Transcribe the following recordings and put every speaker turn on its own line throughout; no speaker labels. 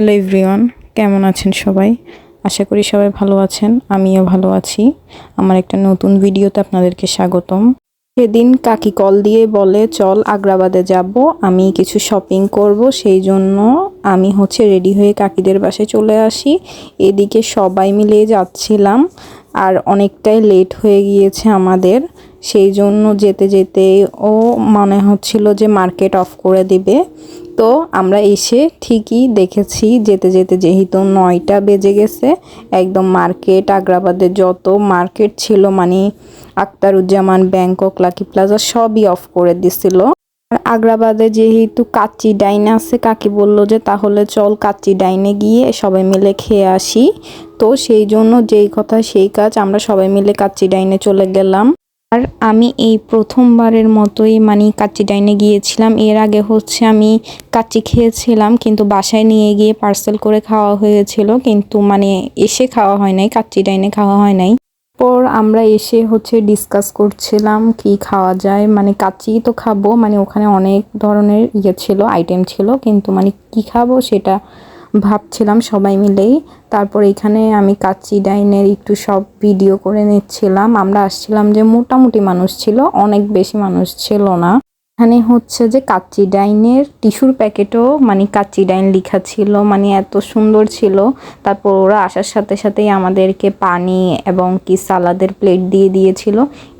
Hello everyone কেমন আছেন সবাই? আশা করি সবাই ভালো আছেন। আমিও ভালো আছি। আমার একটা নতুন ভিডিওতে আপনাদেরকে স্বাগতম। সেদিন কাকি কল দিয়ে বলে, চল আগ্রাবাদে যাব, আমি কিছু শপিং করব। সেই জন্য আমি হচ্ছে রেডি হয়ে কাকিদের বাসায় চলে আসি। এদিকে সবাই মিলে যাচ্ছিলাম, আর অনেকটাই লেট হয়ে গিয়েছে আমাদের। সেই জন্য যেতে যেতে ও মনে হচ্ছিল যে মার্কেট অফ করে দিবে। তো আমরা এসে ঠিকই দেখেছি যেতে যেতে যেহেতু নয়টা বেজে গেছে, একদম মার্কেট আগ্রাবাদের যত মার্কেট ছিল মানে আক্তারুজ্জামান ব্যাংকক, লাকি প্লাজা সবই অফ করে দিছিল। আগ্রাবাদে যেহেতু কাচ্চি ডাইন আছে, কাকি বলল যে তাহলে চল কাচ্চি ডাইনে গিয়ে সবাই মিলে খেয়ে আসি। তো সেই জন্য যেই কথা, সেই কাজ, আমরা সবাই মিলে কাচ্চি ডাইনে চলে গেলাম। আর আমি এই প্রথমবারের মতোই মানে কাচ্চি ডাইনে গিয়েছিলাম। এর আগে হচ্ছে আমি কাচ্চি খেয়েছিলাম, কিন্তু বাসায় নিয়ে গিয়ে পার্সেল করে খাওয়া হয়েছিল, কিন্তু মানে এসে খাওয়া হয় নাই, কাচ্চি ডাইনে খাওয়া হয় নাই। পর আমরা এসে হচ্ছে ডিসকাস করছিলাম কি খাওয়া যায়। মানে কাচ্চি তো খাব মানে ওখানে অনেক ধরনের ইয়ে ছিল আইটেম ছিল, কিন্তু মানে কি খাব সেটা ভাবছিলাম সবাই মিলেই। তারপর এখানে আমি কাচ্চি ডাইনের একটু সব ভিডিও করে নিচ্ছিলাম। আমরা আসছিলাম যে মোটামুটি মানুষ ছিল, অনেক বেশি মানুষ ছিল না। এখানে হচ্ছে যে কাচ্চি ডাইনের টিস্যুর প্যাকেটও মানে কাচ্চি ডাইন লেখা ছিল মানে এত সুন্দর ছিল। তারপর ওরা আসার সাথে সাথেই আমাদেরকে পানি এবং কি সালাদের প্লেট দিয়ে দিয়েছিল।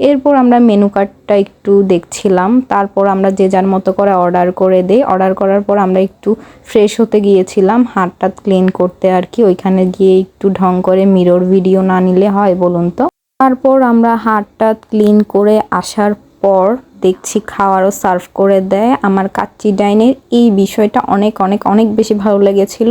এরপর আমরা মেনু কার্ডটা একটু দেখছিলাম। তারপর আমরা যে যার মতো করে অর্ডার করে দেই। অর্ডার করার পর আমরা একটু ফ্রেশ হতে গিয়েছিলাম। হাতটা ক্লিন করতে আর কি, ওইখানে গিয়ে একটু ঢং করে মিরর ভিডিও না নিলে হয় বলুন তো। তারপর আমরা হাতটা ক্লিন করে আসার পর দেখছি, খাওয়ারও সার্ভ করে দেয়। আমার কাচ্চি ডাইনের এই বিষয়টা অনেক অনেক অনেক বেশি ভালো লেগেছিল।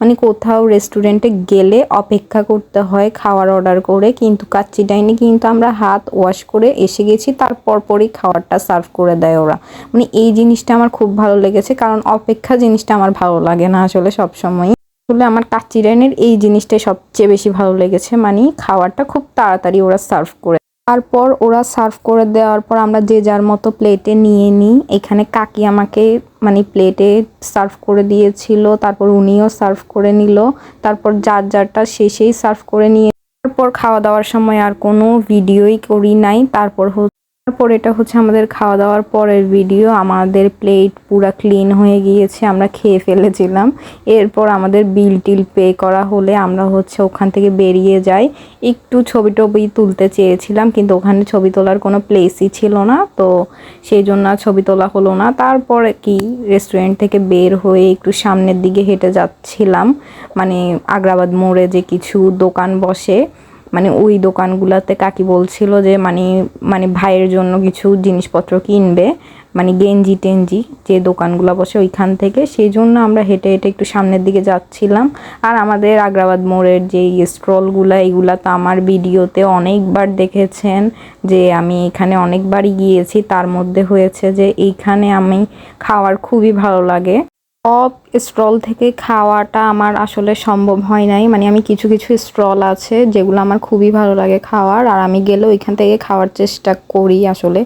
মানে কোথাও রেস্টুরেন্টে গেলে অপেক্ষা করতে হয়, খাওয়ার অর্ডার করে। কিন্তু কাচ্চি ডাইনে কিন্তু আমরা হাত ওয়াশ করে এসে গেছি, তারপর পরই খাবারটা সার্ভ করে দেয় ওরা। মানে এই জিনিসটা আমার খুব ভালো লেগেছে, কারণ অপেক্ষা জিনিসটা আমার ভালো লাগে না আসলে সবসময় আসলে আমার কাচ্চি ডাইনের এই জিনিসটাই সবচেয়ে বেশি ভালো লেগেছে মানে খাওয়ারটা খুব তাড়াতাড়ি ওরা সার্ভ করে তারপর ওরা সার্ভ করে দেওয়ার পর আমরা যে যার মতো প্লেটে নিয়ে নিই। এখানে কাকি আমাকে মানে প্লেটে সার্ভ করে দিয়েছিল, তারপর উনিও সার্ভ করে নিল, তারপর যার যারটা শেষেই সার্ভ করে নিয়ে তারপর খাওয়া দাওয়ার সময় আর কোনো ভিডিওই করি নাই, তারপর তারপর এটা হচ্ছে আমাদের খাওয়া দাওয়ার পরের ভিডিও আমাদের প্লেট পুরা ক্লিন হয়ে গিয়েছে, আমরা খেয়ে ফেলেছিলাম। এরপর আমাদের বিল টিল পে করা হলে আমরা হচ্ছে ওখান থেকে বেরিয়ে যাই। একটু ছবি টবি তুলতে চেয়েছিলাম, কিন্তু ওখানে ছবি তোলার কোনো প্লেসই ছিল না, তো সেই জন্য ছবি তোলা হলো না। তারপরে কি রেস্টুরেন্ট থেকে বের হয়ে একটু সামনের দিকে হেঁটে যাচ্ছিলাম। মানে আগ্রাবাদ মোড়ে যে কিছু দোকান বসে মানে ওই দোকানগুলোতে কাকি বলছিল যে মানে মানে ভাইয়ের জন্য কিছু জিনিসপত্র কিনবে। মানে গেঞ্জি টেঞ্জি যে দোকানগুলো বসে ওইখান থেকে। সেই জন্য আমরা হেঁটে হেঁটে একটু সামনের দিকে যাচ্ছিলাম। আর আমাদের আগ্রাবাদ মোড়ের যে স্ট্রলগুলো এইগুলা তো আমার ভিডিওতে অনেকবার দেখেছেন যে, আমি এখানে অনেকবারই গিয়েছি। তার মধ্যে হয়েছে যে, এইখানে আমি খাওয়ার খুবই ভালো লাগে। সব স্টল থেকে খাওয়াটা আমার আসলে সম্ভব হয় নাই। মানে আমি কিছু কিছু স্টল আছে যেগুলো আমার খুবই ভালো লাগে খাওয়ার। আর আমি গেলেও এখান থেকে খাওয়ার চেষ্টা করি আসলে।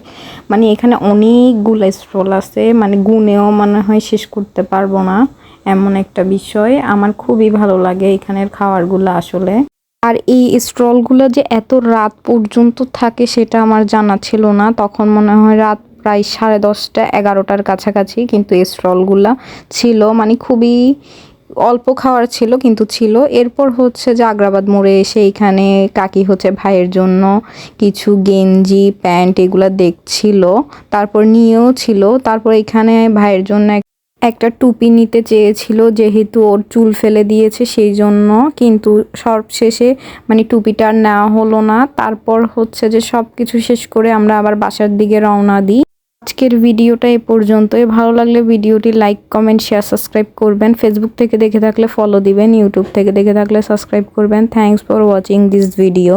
মানে এখানে অনেকগুলো স্টল আছে। মানে গুনেও মনে হয় শেষ করতে পারব না। এমন একটা বিষয়। আমার খুবই ভালো লাগে এখানের খাওয়ারগুলো আসলে। আর এই স্ট্রলগুলো যে এত রাত পর্যন্ত থাকে সেটা আমার জানা ছিল না। তখন মনে হয় রাত প্রায় সাড়ে দশটা, এগারোটার কাছাকাছি কিন্তু এই স্টলগুলা ছিল। মানে খুবই অল্প খাওয়ার ছিল কিন্তু ছিল। এরপর হচ্ছে যে আগ্রাবাদ মোড়ে এসে এখানে কাকি হচ্ছে ভাইয়ের জন্য কিছু গেঞ্জি, প্যান্ট এগুলো দেখছিল। তারপর নিয়েও ছিল। তারপর এখানে ভাইয়ের জন্য একটা টুপি নিতে চেয়েছিল যেহেতু ওর চুল ফেলে দিয়েছে সেই জন্য কিন্তু সব শেষে মানে টুপিটা নেওয়া হলো না। তারপর হচ্ছে যে সব কিছু শেষ করে আমরা আবার বাসার দিকে রওনা দিই। আজকের ভিডিওটা এ পর্যন্তই। ভালো লাগলে ভিডিওটি লাইক কমেন্ট শেয়ার সাবস্ক্রাইব করবেন। ফেসবুক থেকে দেখে থাকলে ফলো দিবেন ইউটিউব থেকে দেখে থাকলে সাবস্ক্রাইব করবেন। Thanks for watching this video